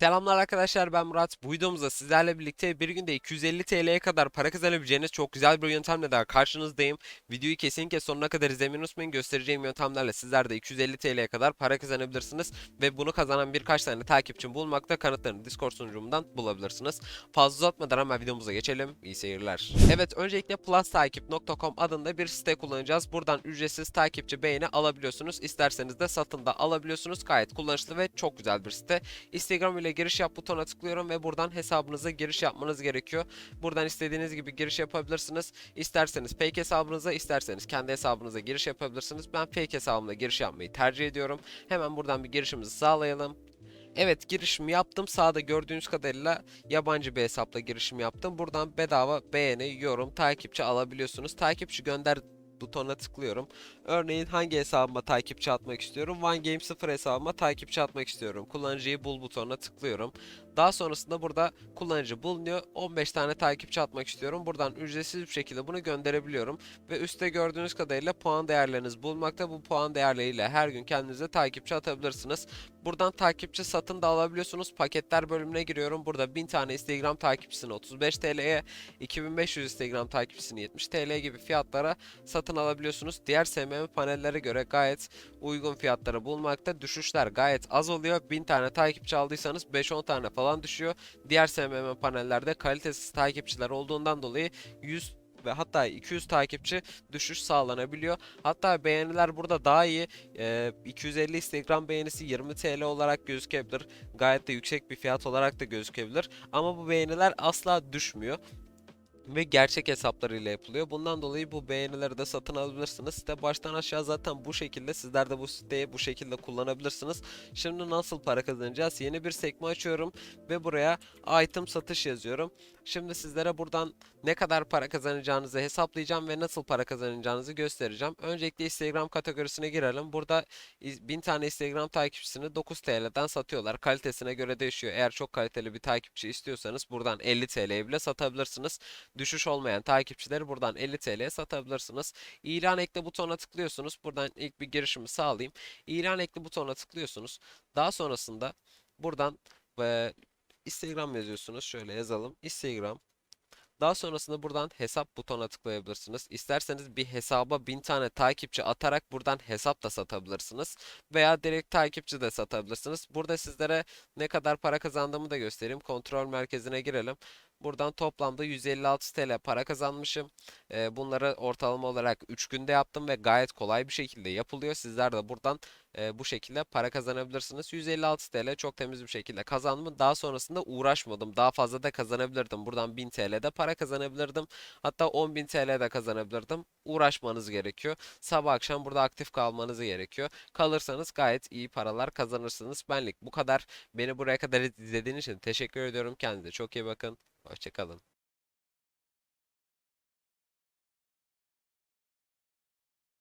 Selamlar arkadaşlar ben Murat. Bu videomuzda sizlerle birlikte bir günde 250 TL'ye kadar para kazanabileceğiniz çok güzel bir yöntemle daha karşınızdayım. Videoyu kesinlikle sonuna kadar izlemeyi unutmayın. Göstereceğim yöntemlerle sizler de 250 TL'ye kadar para kazanabilirsiniz. Ve bunu kazanan birkaç tane takipçim bulmakta kanıtlarını Discord sunucumdan bulabilirsiniz. Fazla uzatmadan hemen videomuza geçelim. İyi seyirler. Evet öncelikle plustakip.com adında bir site kullanacağız. Buradan ücretsiz takipçi beğeni alabiliyorsunuz. İsterseniz de satın da alabiliyorsunuz. Gayet kullanışlı ve çok güzel bir site. Instagram ile giriş yap butonuna tıklıyorum ve buradan hesabınıza giriş yapmanız gerekiyor. Buradan istediğiniz gibi giriş yapabilirsiniz. İsterseniz fake hesabınıza, isterseniz kendi hesabınıza giriş yapabilirsiniz. Ben fake hesabımla giriş yapmayı tercih ediyorum. Hemen buradan bir girişimizi sağlayalım. Evet girişimi yaptım. Sağda gördüğünüz kadarıyla yabancı bir hesapla girişimi yaptım. Buradan bedava beğeni, yorum, takipçi alabiliyorsunuz. Takipçi gönder butonuna tıklıyorum. Örneğin hangi hesabıma takipçi atmak istiyorum? OneGame 0 hesabıma takipçi atmak istiyorum. Kullanıcıyı bul butonuna tıklıyorum. Daha sonrasında burada kullanıcı bulunuyor. 15 tane takipçi atmak istiyorum. Buradan ücretsiz bir şekilde bunu gönderebiliyorum. Ve üstte gördüğünüz kadarıyla puan değerleriniz bulunmakta. Bu puan değerleriyle her gün kendinize takipçi atabilirsiniz. Buradan takipçi satın da alabiliyorsunuz. Paketler bölümüne giriyorum. Burada 1000 tane Instagram takipçisini 35 TL'ye, 2500 Instagram takipçisini 70 TL gibi fiyatlara satın alabiliyorsunuz. Diğer SMM panellere göre gayet uygun fiyatları bulmakta. Düşüşler gayet az oluyor. 1000 tane takipçi aldıysanız 5-10 tane falan düşüyor. Diğer SMM panellerde kalitesiz takipçiler olduğundan dolayı 100 ve hatta 200 takipçi düşüş sağlanabiliyor. Hatta beğeniler burada daha iyi. Ee, 250 Instagram beğenisi 20 TL olarak gözükebilir. Gayet de yüksek bir fiyat olarak da gözükebilir. Ama bu beğeniler asla düşmüyor ve gerçek hesaplarıyla yapılıyor. Bundan dolayı bu beğenileri de satın alabilirsiniz. Site baştan aşağı zaten bu şekilde. Sizler de bu siteyi bu şekilde kullanabilirsiniz. Şimdi nasıl para kazanacağız? Yeni bir sekme açıyorum ve buraya item satış yazıyorum. Şimdi sizlere buradan ne kadar para kazanacağınızı hesaplayacağım ve nasıl para kazanacağınızı göstereceğim. Öncelikle Instagram kategorisine girelim. Burada 1000 tane Instagram takipçisini 9 TL'den satıyorlar. Kalitesine göre değişiyor. Eğer çok kaliteli bir takipçi istiyorsanız buradan 50 TL'ye bile satabilirsiniz düşüş olmayan takipçileri buradan 50 TL'ye satabilirsiniz. İlan ekle butonuna tıklıyorsunuz. Buradan ilk bir girişimi sağlayayım. İlan ekle butonuna tıklıyorsunuz. Daha sonrasında buradan Instagram yazıyorsunuz. Şöyle yazalım. Instagram. Daha sonrasında buradan hesap butonuna tıklayabilirsiniz. İsterseniz bir hesaba 1000 tane takipçi atarak buradan hesap da satabilirsiniz. Veya direkt takipçi de satabilirsiniz. Burada sizlere ne kadar para kazandığımı da göstereyim. Kontrol merkezine girelim. Buradan toplamda 156 TL para kazanmışım. Ee, bunları ortalama olarak 3 günde yaptım ve gayet kolay bir şekilde yapılıyor. Sizler de buradan e, bu şekilde para kazanabilirsiniz. 156 TL çok temiz bir şekilde kazandım. Daha sonrasında uğraşmadım. Daha fazla da kazanabilirdim. Buradan 1000 TL'de para kazanabilirdim. Hatta 10.000 TL de kazanabilirdim. Uğraşmanız gerekiyor. Sabah akşam burada aktif kalmanız gerekiyor. Kalırsanız gayet iyi paralar kazanırsınız. Benlik bu kadar. Beni buraya kadar izlediğiniz için teşekkür ediyorum. Kendinize çok iyi bakın. Hoşçakalın.